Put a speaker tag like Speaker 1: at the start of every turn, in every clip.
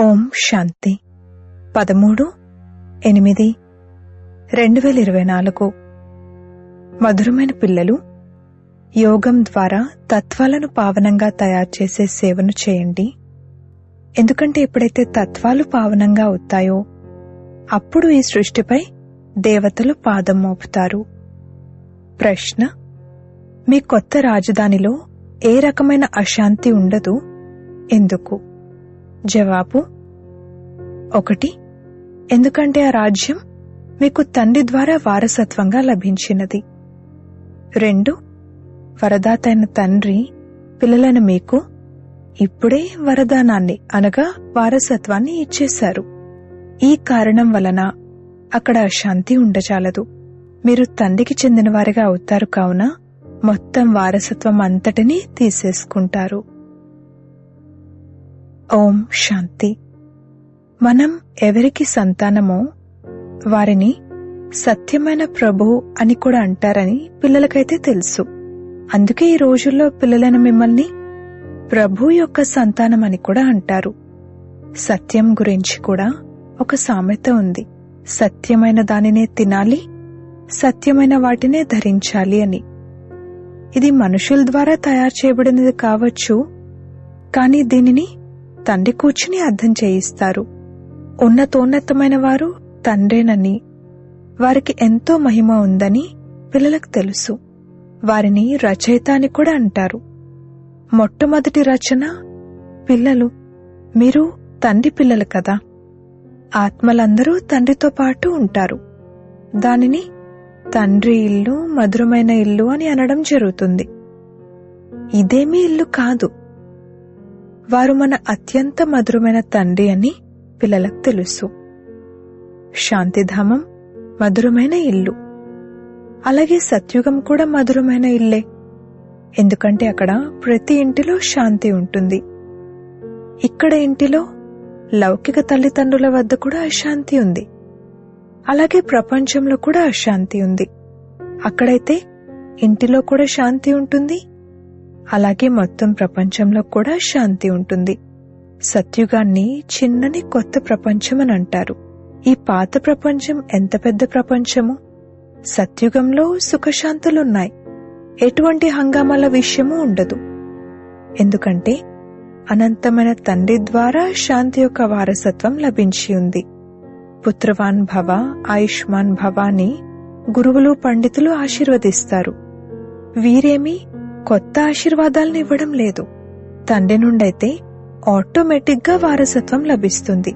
Speaker 1: ఓం శాంతి. పదమూడు ఎనిమిది రెండు వేల ఇరవై నాలుగు. మధురమైన పిల్లలు యోగం ద్వారా తత్వాలను పావనంగా తయారు చేసే సేవను చేయండి. ఎందుకంటే ఎప్పుడైతే తత్వాలు పావనంగా అవుతాయో అప్పుడు ఈ సృష్టిపై దేవతలు పాదం మోపుతారు. ప్రశ్న మీ కొత్త రాజధానిలో ఏ రకమైన అశాంతి ఉండదు? ఎందుకు? జవాబు ఒకటి. ఎందుకంటే ఆ రాజ్యం మీకు తండ్రి ద్వారా వారసత్వంగా లభించినది. రెండు. వరదాతైన తండ్రి పిల్లలైన మీకు ఇప్పుడే వరదానాన్ని అనగా వారసత్వాన్ని ఇచ్చేశారు. ఈ కారణం వలన అక్కడ అశాంతి ఉండజాలదు. మీరు తండ్రికి చెందినవారిగా అవుతారు కావున మొత్తం వారసత్వం అంతటినీ తీసేసుకుంటారు. ఓం శాంతి. మనం ఎవరికి సంతానమో వారిని సత్యమైన ప్రభు అని కూడా అంటారని పిల్లలకైతే తెలుసు. అందుకే ఈ రోజుల్లో పిల్లలను మిమ్మల్ని ప్రభు యొక్క సంతానం అని కూడా అంటారు. సత్యం గురించి కూడా ఒక సామెత ఉంది. సత్యమైన దానినే తినాలి సత్యమైన వాటినే ధరించాలి అని. ఇది మనుషుల ద్వారా తయారు చేయబడినది కావచ్చు కానీ దీనిని తండ్రి కూర్చుని అర్థం చేయిస్తారు. ఉన్నతోన్నతమైన వారు తండ్రేనని వారికి ఎంతో మహిమ ఉందని పిల్లలకు తెలుసు. వారిని రచయిత అని కూడా అంటారు. మొట్టమొదటి రచన పిల్లలు మీరు తండ్రి పిల్లలు కదా. ఆత్మలందరూ తండ్రితో పాటు ఉంటారు. దానిని తండ్రి ఇల్లు మధురమైన ఇల్లు అని అనడం జరుగుతుంది. ఇదేమీ ఇల్లు కాదు. వారు మన అత్యంత మధురమైన తండ్రి అని పిల్లలకు తెలుసు. శాంతిధామం మధురమైన ఇల్లు. అలాగే సత్యుగం కూడా మధురమైన ఇల్లే. ఎందుకంటే అక్కడ ప్రతి ఇంటిలో శాంతి ఉంటుంది. ఇక్కడ ఇంటిలో లౌకిక తల్లిదండ్రుల వద్ద కూడా అశాంతి ఉంది. అలాగే ప్రపంచంలో కూడా అశాంతి ఉంది. అక్కడైతే ఇంటిలో కూడా శాంతి ఉంటుంది. అలాగే మొత్తం ప్రపంచంలో కూడా శాంతి ఉంటుంది. సత్యుగాన్ని చిన్నని కొత్త ప్రపంచం అని అంటారు. ఈ పాత ప్రపంచం ఎంత పెద్ద ప్రపంచము? సత్యుగంలో సుఖశాంతులున్నాయి. ఎటువంటి హంగామాల విషయము ఉండదు. ఎందుకంటే అనంతమైన తండ్రి ద్వారా శాంతి యొక్క వారసత్వం లభించి ఉంది. పుత్రవాన్ భవ ఆయుష్మాన్ భవాని గురువులు పండితులు ఆశీర్వదిస్తారు. వీరేమీ? కొత్త ఆశీర్వాదాలను ఇవ్వడం లేదు. తండ్రి నుండైతే ఆటోమేటిక్గా వారసత్వం లభిస్తుంది.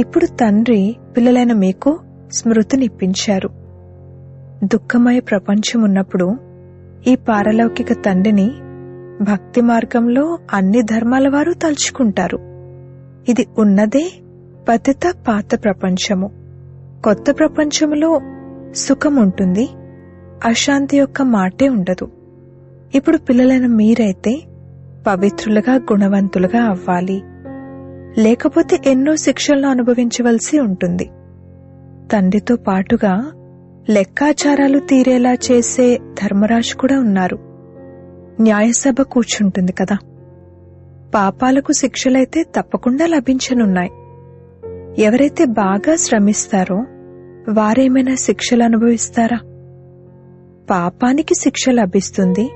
Speaker 1: ఇప్పుడు తండ్రి పిల్లలైన మీకు స్మృతినిప్పించారు దుఃఖమయ ప్రపంచం ఉన్నప్పుడు ఈ పారలౌకిక తండ్రిని భక్తి మార్గంలో అన్ని ధర్మాల వారు తలుచుకుంటారు. ఇది ఉన్నదే పతిత పాత ప్రపంచము. కొత్త ప్రపంచములో సుఖం ఉంటుంది అశాంతి యొక్క మాటే ఉండదు. ఇప్పుడు పిల్లలైన మీరైతే పవిత్రులుగా గుణవంతులుగా అవ్వాలి. లేకపోతే ఎన్నో శిక్షలను అనుభవించవలసి ఉంటుంది. తండ్రితో పాటుగా లెక్కాచారాలు తీరేలా చేసే ధర్మరాజు కూడా ఉన్నారు. న్యాయసభ కూర్చుంటుంది కదా. పాపాలకు శిక్షలైతే తప్పకుండా లభించనున్నాయి. ఎవరైతే బాగా శ్రమిస్తారో వారేమైనా శిక్షలు అనుభవిస్తారా? పాపానికి శిక్ష లభిస్తుంది.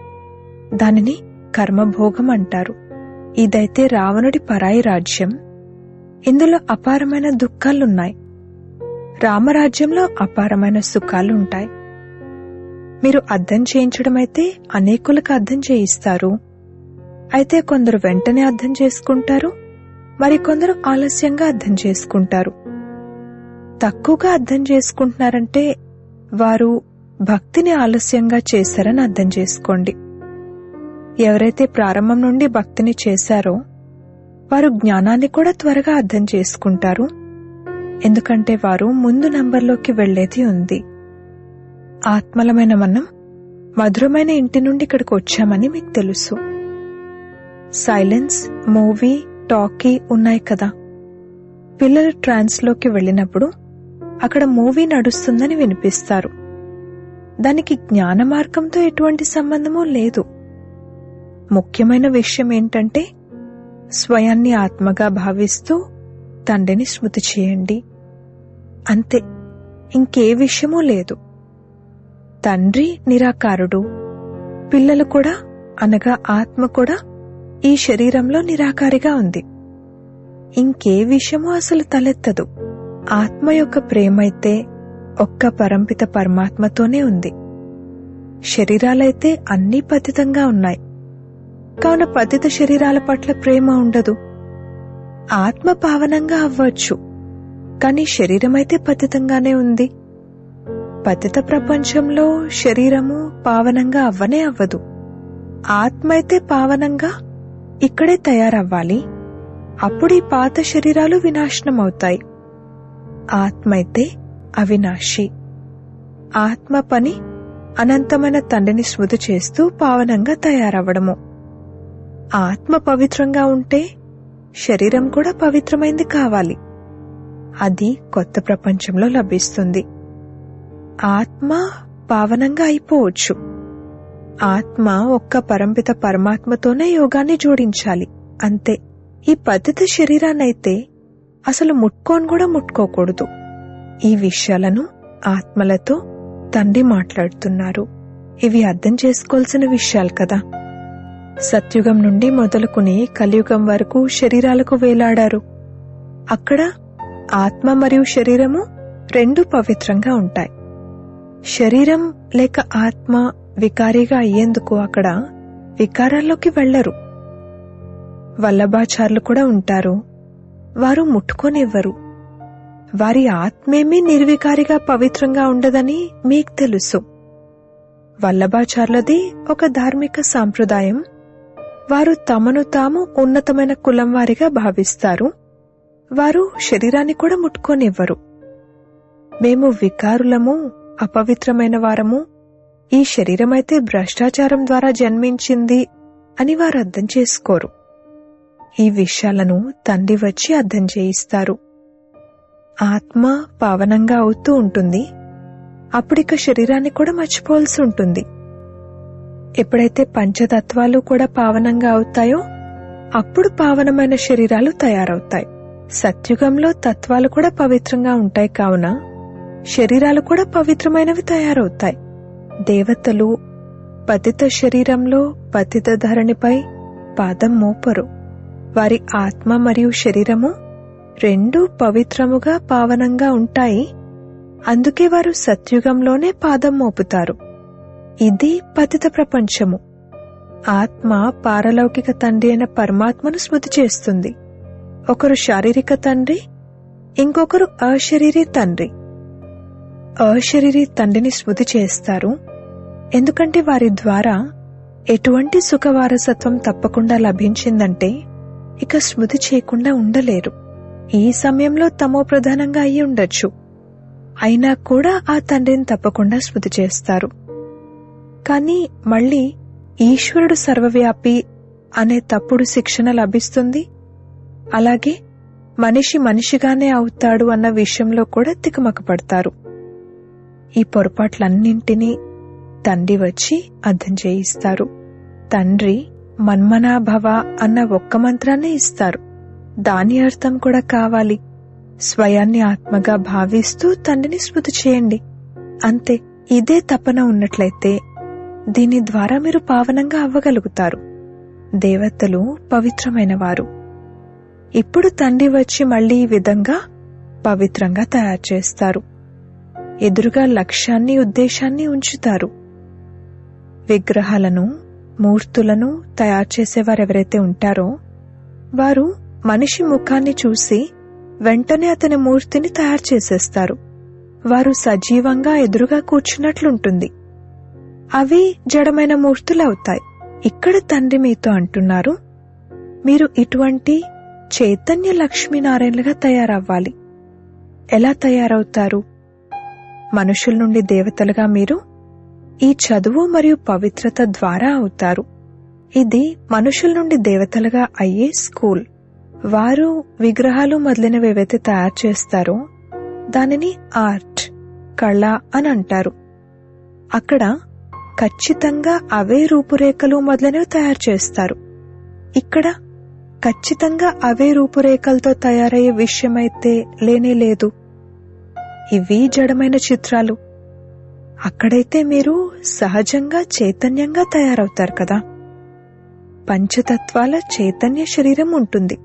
Speaker 1: దానిని కర్మభోగం అంటారు. ఇదైతే రావణుడి పరాయి రాజ్యం. ఇందులో అపారమైన దుఃఖాలున్నాయి. రామరాజ్యంలో అపారమైన సుఖాలుంటాయి. మీరు అర్థం చేయించడమైతే అనేకులకు అర్థం చేయిస్తారు. అయితే కొందరు వెంటనే అర్థం చేసుకుంటారు. మరికొందరు ఆలస్యంగా అర్థం చేసుకుంటారు. తక్కువగా అర్థం చేసుకుంటున్నారంటే వారు భక్తిని ఆలస్యంగా చేశారని అర్థం చేసుకోండి. ఎవరైతే ప్రారంభం నుండి భక్తిని చేశారో వారు జ్ఞానాన్ని కూడా త్వరగా అర్థం చేసుకుంటారు. ఎందుకంటే వారు ముందు నంబర్లోకి వెళ్ళేది ఉంది. ఆత్మలమైన మనం మధురమైన ఇంటి నుండి ఇక్కడికి వచ్చామని మీకు తెలుసు. సైలెన్స్ మూవీ టాకీ ఉన్నాయి కదా. పిల్లలు ట్రాన్స్లోకి వెళ్ళినప్పుడు అక్కడ మూవీ నడుస్తుందని వినిపిస్తారు. దానికి జ్ఞాన మార్గంతో ఎటువంటి సంబంధమూ లేదు. ముఖ్యమైన విషయం ఏంటంటే స్వయాన్ని ఆత్మగా భావిస్తూ తండ్రిని స్మృతి చేయండి. అంతే ఇంకే విషయమూ లేదు. తండ్రి నిరాకారుడు పిల్లలు కూడా అనగా ఆత్మ కూడా ఈ శరీరంలో నిరాకారిగా ఉంది. ఇంకే విషయమూ అసలు తలెత్తదు. ఆత్మ యొక్క ప్రేమైతే ఒక్క పరంపిత పరమాత్మతోనే ఉంది. శరీరాలైతే అన్నీ పతితంగా ఉన్నాయి. కావున పతిత శరీరాల పట్ల ప్రేమ ఉండదు. ఆత్మ పావనంగా అవ్వచ్చు. కానీ శరీరమైతే పతితంగానే ఉంది. పతిత ప్రపంచంలో శరీరము పావనంగా అవ్వనే అవ్వదు. ఆత్మ అయితే పావనంగా ఇక్కడే తయారవ్వాలి. అప్పుడు ఈ పాత శరీరాలు వినాశనం అవుతాయి ఆత్మ అయితే అవినాశి. ఆత్మ పని అనంతమైన తండ్రిని స్మృతి చేస్తూ పావనంగా తయారవ్వడము. ఆత్మ పవిత్రంగా ఉంటే శరీరం కూడా పవిత్రమైంది కావాలి. అది కొత్త ప్రపంచంలో లభిస్తుంది. ఆత్మ పావనంగా అయిపోవచ్చు. ఆత్మ ఒక్క పరంపిత పరమాత్మతోనే యోగాన్ని జోడించాలి. అంతే. ఈ పద్ధతి శరీరాన్నైతే అసలు ముట్టుకోని కూడా ముట్టుకోకూడదు. ఈ విషయాలను ఆత్మలతో తండ్రి మాట్లాడుతున్నారు. ఇవి అర్థం చేసుకోవాల్సిన విషయాలు కదా. సత్యుగం నుండి మొదలుకుని కలియుగం వరకు శరీరాలకు వేలాడారు. అక్కడ ఆత్మ మరియు శరీరము రెండు పవిత్రంగా ఉంటాయి. శరీరం లేక ఆత్మ వికారిగా అయ్యేందుకు అక్కడ వికారాల్లోకి వెళ్ళరు వల్లభాచార్లు కూడా ఉంటారు. వారు ముట్టుకోనివ్వరు. వారి ఆత్మేమీ నిర్వికారిగా పవిత్రంగా ఉండదని మీకు తెలుసు. వల్లభాచార్లది ఒక ధార్మిక సాంప్రదాయం. వారు తమను తాము ఉన్నతమైన కులం వారిగా భావిస్తారు. వారు శరీరాన్ని కూడా ముట్టుకోనివ్వరు. మేము వికారులము అపవిత్రమైన వారము. ఈ శరీరమైతే భ్రష్టాచారం ద్వారా జన్మించింది అని వారు అర్థం చేసుకోరు. ఈ విషయాలను తండ్రి వచ్చి అర్థం చేయిస్తారు. ఆత్మ పావనంగా అవుతూ ఉంటుంది. అప్పుడిక శరీరాన్ని కూడా మర్చిపోవాల్సి ఉంటుంది. ఎప్పుడైతే పంచతత్వాలు కూడా పావనంగా అవుతాయో అప్పుడు పావనమైన శరీరాలు తయారవుతాయి. సత్యుగంలో తత్వాలు కూడా పవిత్రంగా ఉంటాయి కావున శరీరాలు కూడా పవిత్రమైనవి తయారవుతాయి. దేవతలు పతిత శరీరంలో పతిత ధరణిపై పాదం మోపరు. వారి ఆత్మ మరియు శరీరము రెండూ పవిత్రముగా పావనంగా ఉంటాయి. అందుకే వారు సత్యుగంలోనే పాదం మోపుతారు. ఇది పతిత ప్రపంచము. ఆత్మ పారలౌకిక తండ్రి అయిన పరమాత్మను స్మృతి చేస్తుంది. ఒకరు శారీరక తండ్రి ఇంకొకరు అశరీరీ తండ్రి. అశరీరీ తండ్రిని స్మృతి చేస్తారు. ఎందుకంటే వారి ద్వారా ఎటువంటి సుఖవారసత్వం తప్పకుండా లభించిందంటే ఇక స్మృతి చేయకుండా ఉండలేరు. ఈ సమయంలో తమో ప్రధానంగా అయి ఉండొచ్చు. అయినా కూడా ఆ తండ్రిని తప్పకుండా స్మృతి చేస్తారు. కానీ మళ్ళీ ఈశ్వరుడు సర్వవ్యాపి అనే తప్పుడు శిక్షణ లభిస్తుంది. అలాగే మనిషి మనిషిగానే అవుతాడు అన్న విషయంలో కూడా తికమక పడతారు ఈ పొరపాట్లన్నింటినీ తండ్రి వచ్చి అర్థం చేయిస్తారు. తండ్రి మన్మనాభవ అన్న ఒక్క మంత్రాన్ని ఇస్తారు. దాని అర్థం కూడా కావాలి. స్వయాన్ని ఆత్మగా భావిస్తూ తండ్రిని స్మృతి చేయండి. అంతే ఇదే తపన ఉన్నట్లయితే దీని ద్వారా మీరు పావనంగా అవ్వగలుగుతారు. దేవతలు పవిత్రమైన వారు ఇప్పుడు తండ్రి వచ్చి మళ్ళీ ఈ విధంగా పవిత్రంగా తయారు చేస్తారు. ఎదురుగా లక్ష్యాన్ని ఉద్దేశాన్ని ఉంచుతారు. విగ్రహాలను మూర్తులను తయారు చేసేవారు ఎవరైతే ఉంటారో వారు మనిషి ముఖాన్ని చూసి వెంటనే అతని మూర్తిని తయారు చేసేస్తారు. వారు సజీవంగా ఎదురుగా కూర్చున్నట్లుంటుంది. అవి జడమైన మూర్తులు అవుతాయి ఇక్కడ తండ్రి మీతో అంటున్నారు మీరు ఇటువంటి చైతన్య లక్ష్మీనారాయణలుగా తయారవ్వాలి. ఎలా తయారవుతారు? మనుషుల నుండి దేవతలుగా మీరు ఈ చదువు మరియు పవిత్రత ద్వారా అవుతారు. ఇది మనుషుల నుండి దేవతలుగా అయ్యే స్కూల్. వారు విగ్రహాలు మొదలైనవి ఏవైతే తయారు చేస్తారో దానిని ఆర్ట్ కళ అని అంటారు. అక్కడ ఖచ్చితంగా అవే రూపురేఖలు మొదలైనవి తయారు చేస్తారు. ఇక్కడ ఖచ్చితంగా అవే రూపురేఖలతో తయారయ్యే విషయమైతే లేనే లేదు. ఇవి జడమైన చిత్రాలు. అక్కడైతే మీరు సహజంగా చైతన్యంగా తయారవుతారు కదా. పంచతత్వాల చైతన్య శరీరం ఉంటుంది.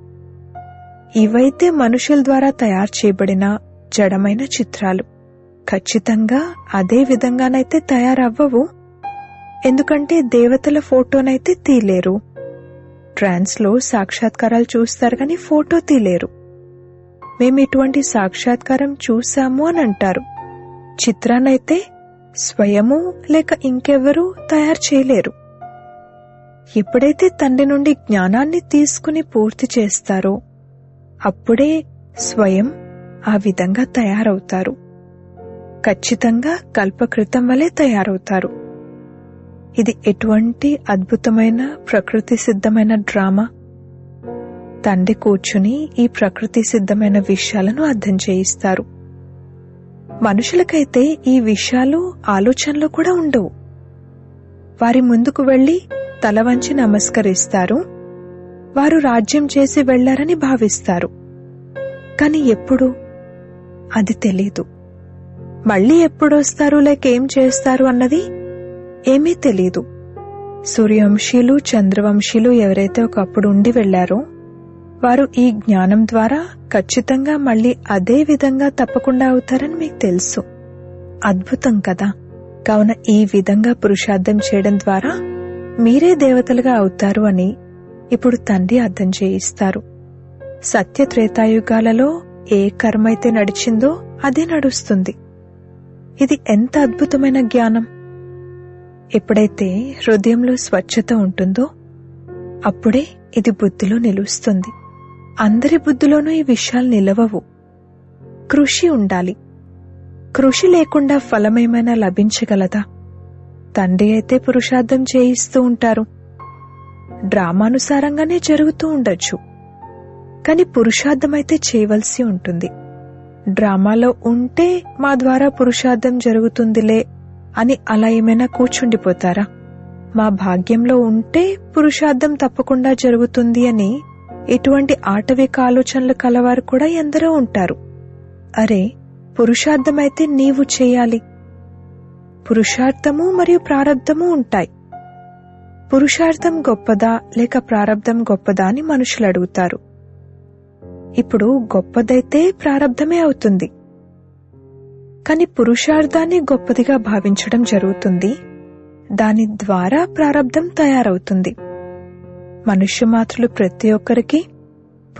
Speaker 1: ఇవైతే మనుషుల ద్వారా తయారు చేయబడిన జడమైన చిత్రాలు. ఖచ్చితంగా అదే విధంగానైతే తయారవ్వవు. ఎందుకంటే దేవతల ఫోటోనైతే తీలేరు. ట్రాన్స్లో సాక్షాత్కారాలు చూస్తారు కానీ ఫోటో తీలేరు. మేము ఇటువంటి సాక్షాత్కారం చూశాము అని అంటారు. చిత్రాన్నైతే స్వయము లేక ఇంకెవరూ తయారు చేయలేరు. ఎప్పుడైతే తండ్రి నుండి జ్ఞానాన్ని తీసుకుని పూర్తి చేస్తారో అప్పుడే స్వయం ఆ విధంగా తయారవుతారు. ఖచ్చితంగా కల్పకృతం వలె తయారవుతారు. ఇది ఎటువంటి అద్భుతమైన ప్రకృతి సిద్ధమైన డ్రామా? తండ్రి కూర్చుని ఈ ప్రకృతి సిద్ధమైన విషయాలను అర్థం చేయిస్తారు. మనుషులకైతే ఈ విషయాలు ఆలోచనలో కూడా ఉండవు. వారి ముందుకు వెళ్ళి తల వంచి నమస్కరిస్తారు. వారు రాజ్యం చేసి వెళ్ళారని భావిస్తారు. కాని ఎప్పుడు? అది తెలీదు. మళ్ళీ ఎప్పుడొస్తారు లేక ఏం చేస్తారు అన్నది ఏమీ తెలీదు. సూర్యవంశీలు చంద్రవంశీలు ఎవరైతే ఒకప్పుడు ఉండి వెళ్ళారో వారు ఈ జ్ఞానం ద్వారా ఖచ్చితంగా మళ్ళీ అదే విధంగా తప్పకుండా అవుతారని మీకు తెలుసు. అద్భుతం కదా! కావున ఈ విధంగా పురుషార్థం చేయడం ద్వారా మీరే దేవతలుగా అవుతారు అని ఇప్పుడు తండ్రి అర్థం చేయిస్తారు. సత్య త్రేతాయుగాలలో ఏ కర్మ అయితే నడిచిందో అదే నడుస్తుంది. ఇది ఎంత అద్భుతమైన జ్ఞానం! ఎప్పుడైతే హృదయంలో స్వచ్ఛత ఉంటుందో అప్పుడే ఇది బుద్ధిలో నిలుస్తుంది. అందరి బుద్ధిలోనూ ఈ విషయాలు నిలవవు. కృషి ఉండాలి. కృషి లేకుండా ఫలమేమైనా లభించగలదా? తండ్రి అయితే పురుషార్థం చేయిస్తూ ఉంటారు. డ్రామానుసారంగానే జరుగుతూ ఉండొచ్చు. కాని పురుషార్థమైతే చేయవలసి ఉంటుంది. డ్రామాలో ఉంటే మా ద్వారా పురుషార్థం జరుగుతుందిలే అని అలా ఏమైనా కూర్చుండిపోతారా? మా భాగ్యంలో ఉంటే పురుషార్థం తప్పకుండా జరుగుతుంది అని ఎటువంటి ఆటవిక ఆలోచనలు కలవారు కూడా ఎందరో ఉంటారు. అరే పురుషార్థమైతే నీవు చేయాలి. పురుషార్థము మరియు ప్రారంధము ఉంటాయి. పురుషార్థం గొప్పదా లేక ప్రారంధం గొప్పదా అని మనుషులు అడుగుతారు. ఇప్పుడు గొప్పదైతే ప్రారంధమే అవుతుంది. కాని పురుషార్థాన్ని గొప్పదిగా భావించడం జరుగుతుంది. దాని ద్వారా ప్రారంధం తయారవుతుంది. మనుష్య మాత్రులు ప్రతి ఒక్కరికి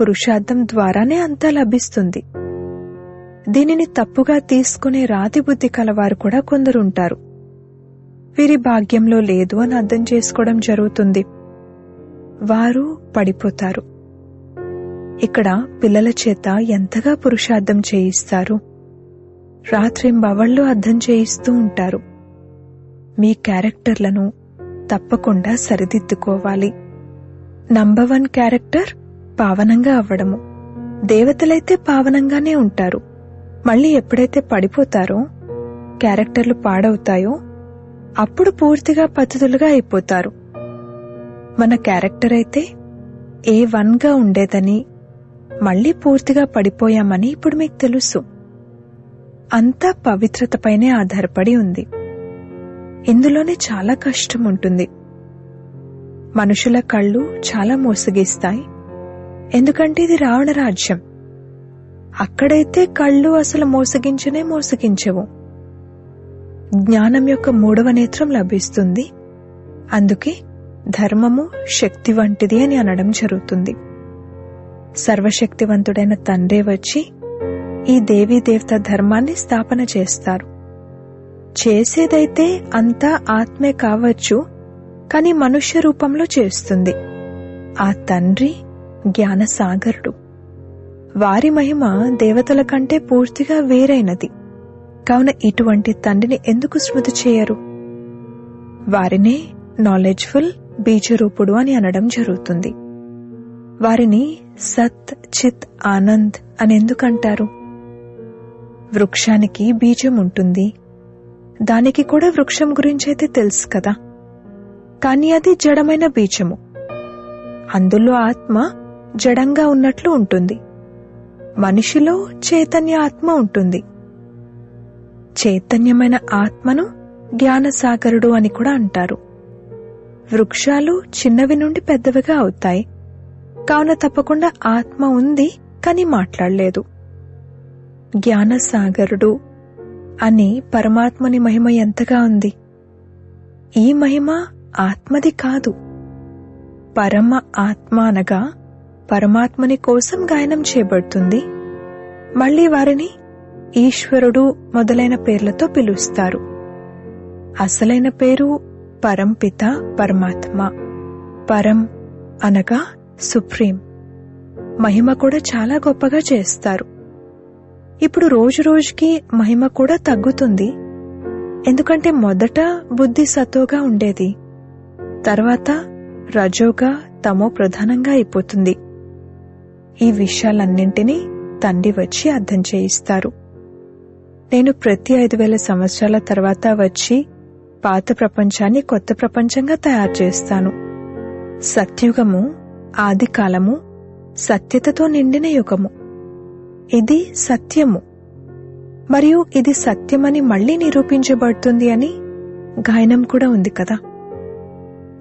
Speaker 1: పురుషార్థం ద్వారానే అంతా లభిస్తుంది. దీనిని తప్పుగా తీసుకునే రాతి బుద్ధి కలవారు కూడా కొందరుంటారు. వీరి భాగ్యంలో లేదు అని అర్థం చేసుకోవడం జరుగుతుంది. వారు పడిపోతారు. ఇక్కడ పిల్లల చేత ఎంతగా పురుషార్థం చేయిస్తారు? రాత్రింబవళ్ళు అర్థం చేయిస్తూ ఉంటారు. మీ క్యారెక్టర్లను తప్పకుండా సరిదిద్దుకోవాలి. నంబర్ వన్ క్యారెక్టర్ పావనంగా అవ్వడము. దేవతలైతే పావనంగానే ఉంటారు. మళ్ళీ ఎప్పుడైతే పడిపోతారో క్యారెక్టర్లు పాడవుతాయో అప్పుడు పూర్తిగా పద్ధతులుగా అయిపోతారు. మన క్యారెక్టర్ అయితే ఏ వన్గా ఉండేదని మళ్ళీ పూర్తిగా పడిపోయామని ఇప్పుడు మీకు తెలుసు. అంతా పవిత్రతపైనే ఆధారపడి ఉంది. ఇందులోనే చాలా కష్టం ఉంటుంది మనుషుల కళ్ళు చాలా మోసగిస్తాయి. ఎందుకంటే ఇది రావణ రాజ్యం. అక్కడైతే కళ్ళు అసలు మోసగించనే మోసగించవు. జ్ఞానం యొక్క మూడవ నేత్రం లభిస్తుంది. అందుకే ధర్మము శక్తి వంటిది అని అనడం జరుగుతుంది. సర్వశక్తివంతుడైన తండ్రే వచ్చి ఈ దేవీ దేవత ధర్మాన్ని స్థాపన చేస్తారు. చేసేదైతే అంతా ఆత్మే కావచ్చు కాని మనుష్య రూపంలో చేస్తుంది. ఆ తండ్రి జ్ఞానసాగరుడు. వారి మహిమ దేవతల కంటే పూర్తిగా వేరైనది. కావున ఇటువంటి తండ్రిని ఎందుకు స్మృతి చేయరు? వారినే నాలెడ్జ్ఫుల్ బీజరూపుడు అని అనడం జరుగుతుంది. వారిని సత్ చిత్ ఆనంద్ అని ఎందుకంటారు? వృక్షానికి బీజం ఉంటుంది. దానికి కూడా వృక్షం గురించైతే తెలుసు కదా. కాని అది జడమైన బీజము. అందులో ఆత్మ జడంగా ఉన్నట్లు ఉంటుంది. మనిషిలో చైతన్య ఆత్మ ఉంటుంది. చైతన్యమైన ఆత్మను జ్ఞానసాగరుడు అని కూడా అంటారు. వృక్షాలు చిన్నవి నుండి పెద్దవిగా అవుతాయి. కావున తప్పకుండా ఆత్మ ఉంది కానీ మాట్లాడలేదు. జ్ఞానసాగరుడు అని పరమాత్మని మహిమ ఎంతగా ఉంది. ఈ మహిమ ఆత్మది కాదు. పరమ ఆత్మ అనగా పరమాత్మని కోసం గాయనం చేయబడుతుంది. మళ్ళీ వారిని ఈశ్వరుడు మొదలైన పేర్లతో పిలుస్తారు. అసలైన పేరు పరంపిత పరమాత్మ. పరం అనగా సుప్రీం. మహిమ కూడా చాలా గొప్పగా చేస్తారు. ఇప్పుడు రోజు రోజుకి మహిమ కూడా తగ్గుతుంది. ఎందుకంటే మొదట బుద్ధి సత్తుగా ఉండేది. తర్వాత రజోగా తమో ప్రధానంగా అయిపోతుంది. ఈ విషయాలన్నింటినీ తండ్రి వచ్చి అర్థం చేయిస్తారు. నేను ప్రతి ఐదు వేల సంవత్సరాల తర్వాత వచ్చి పాత ప్రపంచాన్ని కొత్త ప్రపంచంగా తయారు చేస్తాను. సత్యుగము ఆది కాలము సత్యతతో నిండిన యుగము. ఇది సత్యము. మరియు ఇది సత్యమని మళ్ళీ నిరూపించబడుతుంది అని గాయనం కూడా ఉంది కదా.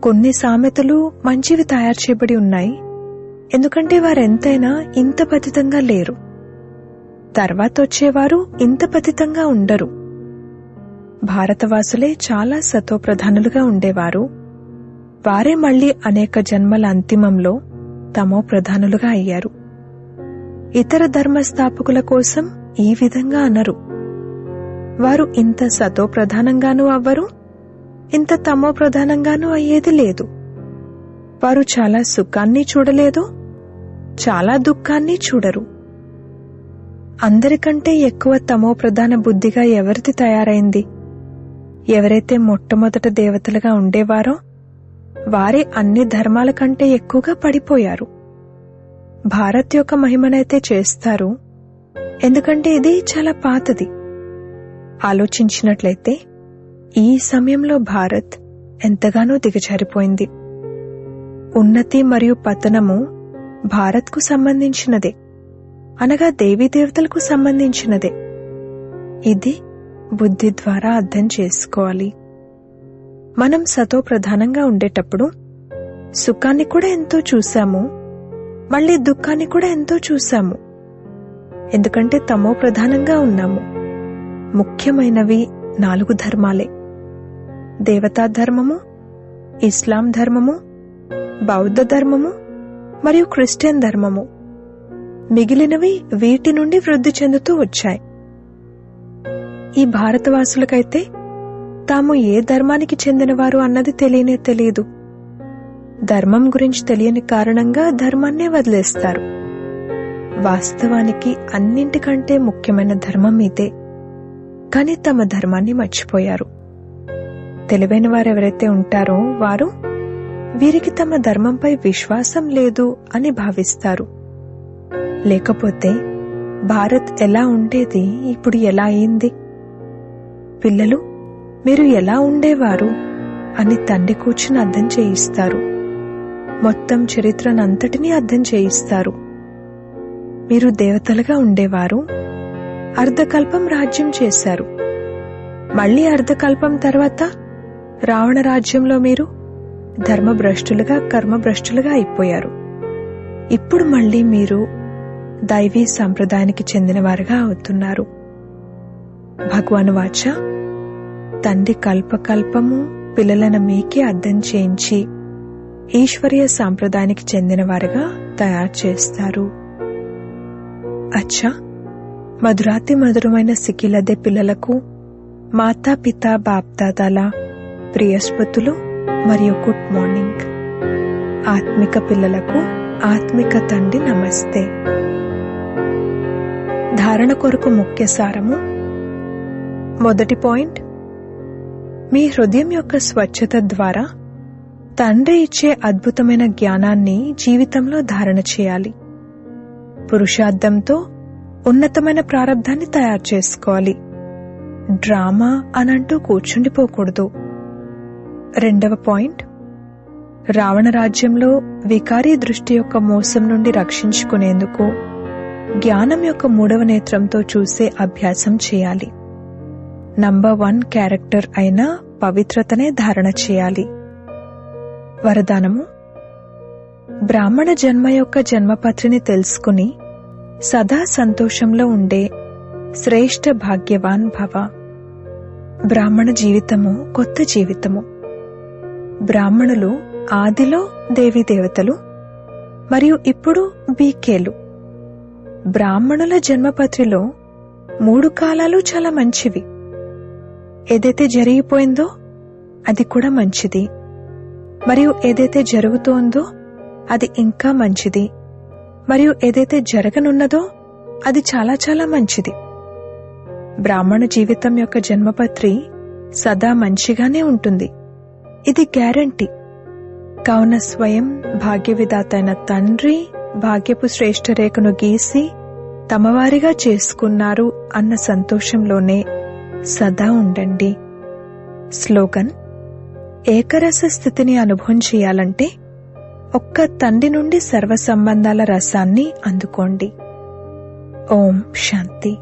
Speaker 1: కొన్ని సామెతలు మంచివి తయారు చేయబడి ఉన్నాయి. ఎందుకంటే వారెంతైనా ఇంత పతితంగా లేరు. తర్వాత వచ్చేవారు ఇంత పతితంగా ఉండరు. భారతవాసులే చాలా సతోప్రధానులుగా ఉండేవారు. వారే మళ్ళీ అనేక జన్మల అంతిమంలో తమో ప్రధానులుగా అయ్యారు. ఇతర ధర్మస్థాపకుల కోసం ఈ విధంగా అనరు. వారు ఇంత సతో ప్రధానంగానూ అవ్వరు ఇంత తమో ప్రధానంగానూ అయ్యేది లేదు. వారు చాలా సుఖాన్ని చూడలేదు చాలా దుఃఖాన్ని చూడరు. అందరికంటే ఎక్కువ తమో ప్రధాన బుద్ధిగా ఎవరిది తయారైంది? ఎవరైతే మొట్టమొదట దేవతలుగా ఉండేవారో వారే అన్ని ధర్మాల కంటే ఎక్కువగా పడిపోయారు. భారత్ యొక్క మహిమనైతే చేస్తారు. ఎందుకంటే ఇది చాలా పాతది. ఆలోచించినట్లయితే ఈ సమయంలో భారత్ ఎంతగానో దిగజారిపోయింది. ఉన్నతి మరియు పతనము భారత్కు సంబంధించినదే. అనగా దేవీదేవతలకు సంబంధించినదే. ఇది బుద్ధి ద్వారా అర్థం చేసుకోవాలి. మనం సతో ప్రధానంగా ఉండేటప్పుడు సుఖాన్ని కూడా ఎంతో చూశాము. మళ్ళీ దుఃఖాన్ని కూడా ఎంతో చూశాము. ఎందుకంటే తమో ప్రధానంగా ఉన్నాము. ముఖ్యమైనవి నాలుగు ధర్మాలే. దేవతా ధర్మము ఇస్లాం ధర్మము బౌద్ధ ధర్మము మరియు క్రిస్టియన్ ధర్మము. మిగిలినవి వీటి నుండి వృద్ధి చెందుతూ వచ్చాయి. ఈ భారతవాసులకైతే తాము ఏ ధర్మానికి చెందినవారు అన్నది తెలియనే తెలియదు. ధర్మం గురించి తెలియని కారణంగా ధర్మాన్నే వదిలేస్తారు. వాస్తవానికి అన్నింటికంటే ముఖ్యమైన ధర్మం ఇదే. కాని తమ ధర్మాన్ని మర్చిపోయారు. తెలివైన వారు ఎవరైతే ఉంటారో వారు వీరికి తమ ధర్మంపై విశ్వాసం లేదు అని భావిస్తారు. లేకపోతే భారత్ ఎలా ఉండేది ఇప్పుడు ఎలా అయింది? పిల్లలు మీరు ఎలా ఉండేవారు అని తండ్రి కూర్చుని అర్థం చేయిస్తారు. మొత్తం చరిత్రనంతటినీ అర్థం చేయిస్తారు. మీరు దేవతలుగా ఉండేవారు అర్ధకల్పం రాజ్యం చేశారు. మళ్ళీ అర్ధకల్పం తర్వాత రావణ రాజ్యంలో మీరు ధర్మభ్రష్టులుగా కర్మభ్రష్టులుగా అయిపోయారు. ఇప్పుడు మళ్ళీ మీరు దైవీ సంప్రదాయానికి చెందినవారుగా అవుతున్నారు. భగవాను వాచ తండ్రి కల్పకల్పము పిల్లలను మీకే అర్థం చేయించి ఈశ్వరీయ సాంప్రదాయానికి చెందినవారుగా తయారు చేస్తారు. అచ్చా! మధురాతి మధురమైన సికిలదే పిల్లలకు మాతా పిత బాప్దాదాల ప్రియస్మృతులు మరియు గుడ్ మార్నింగ్. ఆత్మిక పిల్లలకు ఆత్మిక తండ్రి నమస్తే. ధారణ కొరకు ముఖ్య సారము. మొదటి పాయింట్. మీ హృదయం యొక్క స్వచ్ఛత ద్వారా తండ్రి ఇచ్చే అద్భుతమైన జ్ఞానాన్ని జీవితంలో ధారణ చేయాలి. పురుషార్థంతో ఉన్నతమైన ప్రారంధాన్ని తయారు చేసుకోవాలి. డ్రామా అనంటూ కూర్చుండిపోకూడదు. రెండవ పాయింట్. రావణ రాజ్యంలో వికారీ దృష్టి యొక్క మోసం నుండి రక్షించుకునేందుకు జ్ఞానం యొక్క మూడవ నేత్రంతో చూసే అభ్యాసం చేయాలి. నంబర్ వన్ క్యారెక్టర్ అయిన పవిత్రతనే ధారణ చేయాలి. వరదానము? బ్రాహ్మణ జన్మ యొక్క జన్మపత్రిని తెలుసుకుని సదా సంతోషంలో ఉండే శ్రేష్ఠ భాగ్యవాన్ భవ. బ్రాహ్మణ జీవితము కొత్త జీవితము. బ్రాహ్మణులు ఆదిలో దేవీ దేవతలు మరియు ఇప్పుడు బీకేలు. బ్రాహ్మణుల జన్మపత్రిలో మూడు కాలాలు చాలా మంచివి. ఏదైతే జరిగిపోయిందో అది కూడా మంచిది. మరియు ఏదైతే జరుగుతోందో అది ఇంకా మంచిది. మరియు ఏదైతే జరగనున్నదో అది చాలా చాలా మంచిది. బ్రాహ్మణ జీవితం యొక్క జన్మపత్రి సదా మంచిగానే ఉంటుంది. ఇది గ్యారంటీ. కావున స్వయం భాగ్యవిధాత అయిన తండ్రి భాగ్యపు శ్రేష్ఠ రేఖను గీసి తమవారిగా చేసుకున్నారు అన్న సంతోషంలోనే సదా ఉండండి. స్లోగన్ ఏకరస స్థితిని అనుభవం చేయాలంటే ఒక్క తండ్రి నుండి సర్వ సంబంధాల రసాన్ని అందుకోండి. ఓం శాంతి.